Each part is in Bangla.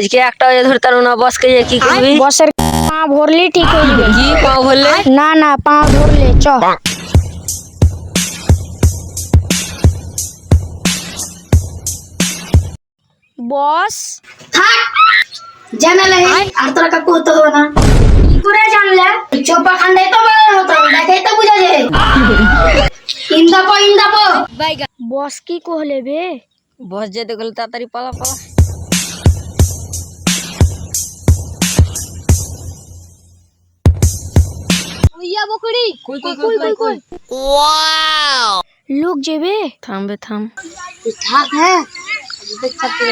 আজকে একটা ধরতে না বসকে যে কি করবি? বসের পা ভরলি ঠিক হয়ে যাবে। কি পা বললে না না পা ধরলে চ। বস। জানালে আর তোরা কাকু হতে হবে না। কি করে জানলে? চোপা খান্ডাই তো বলার মতো দেখাই তো বুঝা যায়। ইন্দাপো ইন্দাপো বস কি কহলে বে? বস যেতে গেলে তাড়াতাড়ি পালা পালা। ইয়া বকড়ি কই কই কই কই কই লোক যাবে থামবে থাম থাক হ্যাঁ দেখ থাকতে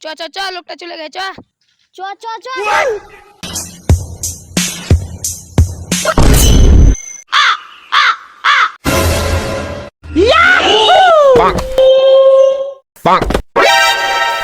চ চ চ লোকটা চলে গেছে চ চ চ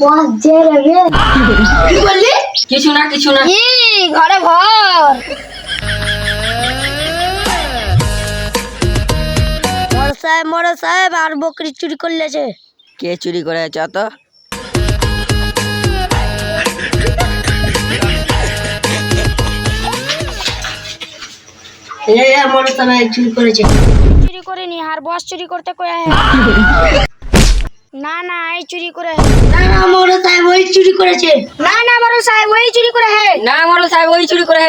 বস যে রে। কি বললি? কিছু না কিছু না। কি ঘরে ভর। বড় সাহেব বড় সাহেব আর বকরি চুরি করলেছে কে চুরি করে চ তো এ মনে তো চুরি করেছে। চুরি করেনি আর বস চুরি করতে কয়ে হে না না এই চুরি করে না না মনে সাহেব ওই চুরি করেছে। না না বড় সাহেব ওই চুরি করে হে। না মরল সাহেব ওই চুরি করে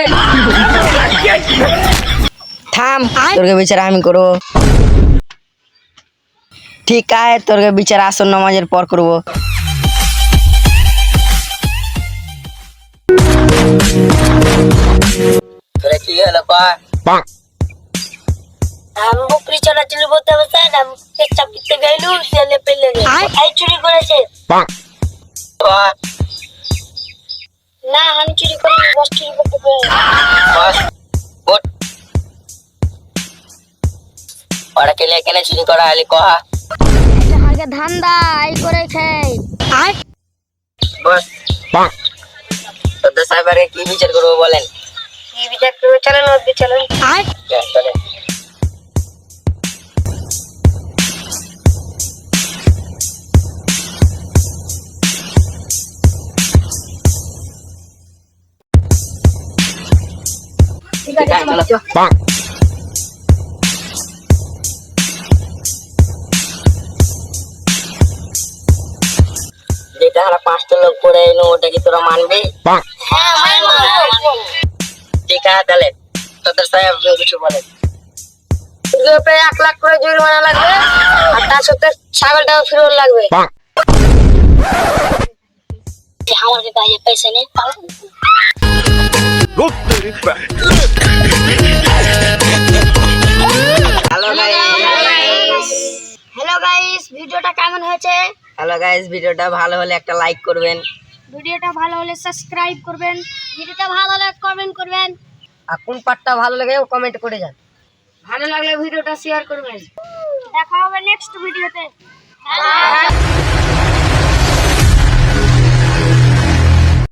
থাম তোরকে বিচার আমি করব। ঠিক আছে তোরকে বিচার আসর নামাজের পর করব। তোরা কি হলো Bonk. আমি বকরি চলাচল বলতে আমি পেচ্ছাপ করতে গেলু ছেলে পেলে এই চুরি করেছে। না আমি চুরি করিনি বস চুরি করতে পেরে ওরা কেলে কেনে চুরি করা হলি কহা আগে ধান্দা এই করে খাই আয়। বস. তোদের সাহেবারে কি বিচার করব বলেন? কি বিচার করবে চলেন ওর চলেন যেটা হারা পাঁচটা লোক পড়ে এলো ওটা কি তোরা মানবি? হ্যাঁ মানবো ঠিক আছে তাহলে তোদের সাহেব কিছু বলে। প্রায় এক লাখ করে জরিমানা লাগবে আর তার সাথে ছাগলটাও ফেরত লাগবে. আমার কাছে পয়সা নেই হ্যালো গাইস হ্যালো গাইস ভিডিওটা কেমন হয়েছে? হ্যালো গাইস ভিডিওটা ভালো হলে একটা লাইক করবেন। ভিডিওটা ভালো হলে সাবস্ক্রাইব করবেন। ভিডিওটা ভালো লাগলে কমেন্ট করবেন। আর কোন পার্টটা ভালো লাগে কমেন্ট করে যান। ভালো লাগলে ভিডিওটা শেয়ার করবেন। দেখা হবে নেক্সট ভিডিওতে